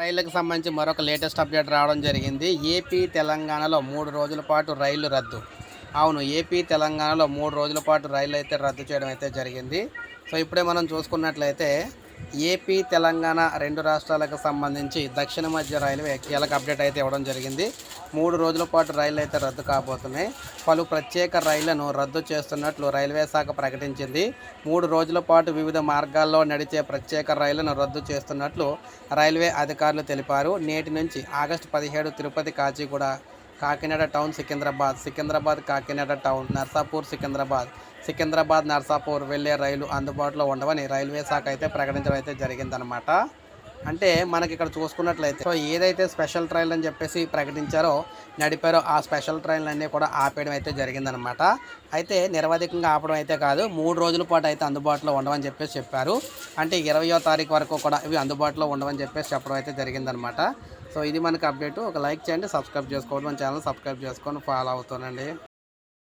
రైళ్ళకు సంబంధించి మరొక latest update రావడం జరిగింది. ఏపీ తెలంగాణలో మూడు రోజుల పాటు రైళ్ళు రద్దు. అవును ఏపీ తెలంగాణలో మూడు రోజుల పాటు రైళ్ళు అయితే రద్దు చేయడం అయితే జరిగింది. సో ఇప్పుడే మనం చూసుకున్నట్లయితే ఏపీ తెలంగాణ రెండు రాష్ట్రాలకు సంబంధించి దక్షిణ మధ్య రైల్వే కీలక అప్డేట్ అయితే ఇవ్వడం జరిగింది. మూడు రోజుల పాటు రైళ్ళు అయితే రద్దు కాబోతున్నాయి. పలు ప్రత్యేక రైళ్ళను రద్దు చేస్తున్నట్లు రైల్వే శాఖ ప్రకటించింది. మూడు రోజుల పాటు వివిధ మార్గాల్లో నడిచే ప్రత్యేక రైళ్ళను రద్దు చేస్తున్నట్లు రైల్వే అధికారులు తెలిపారు. నేటి నుంచి ఆగస్టు పదిహేడు తిరుపతి కాచిగూడ కాకినాడ టౌన్ సికింద్రాబాద్ సికింద్రాబాద్ కాకినాడ టౌన్ నర్సాపూర్ సికింద్రాబాద్ సికింద్రాబాద్ నర్సాపూర్ వెళ్ళే రైలు అందుబాటులో ఉండవని రైల్వే శాఖ అయితే ప్రకటించడం అయితే జరిగిందనమాట అంటే మనకి ఇక్కడ చూసుకున్నట్లయితే సో ఏదైతే స్పెషల్ ట్రైన్ అని చెప్పేసి ప్రకటించారో నడిపారో ఆ స్పెషల్ ట్రైన్లన్నీ కూడా ఆపేయడం అయితే జరిగిందనమాట అయితే నిరవధికంగా ఆపడం అయితే కాదు మూడు రోజుల పాటు అయితే అందుబాటులో ఉండవని చెప్పేసి చెప్పారు. అంటే ఇరవయో తారీఖు వరకు కూడా ఇవి అందుబాటులో ఉండవని చెప్పేసి చెప్పడం అయితే జరిగిందనమాట సో ఇది మనకి అప్డేట్. ఒక లైక్ చేయండి సబ్స్క్రైబ్ చేసుకోవడం మన ఛానల్ సబ్స్క్రైబ్ చేసుకొని ఫాలో అవుతానండి.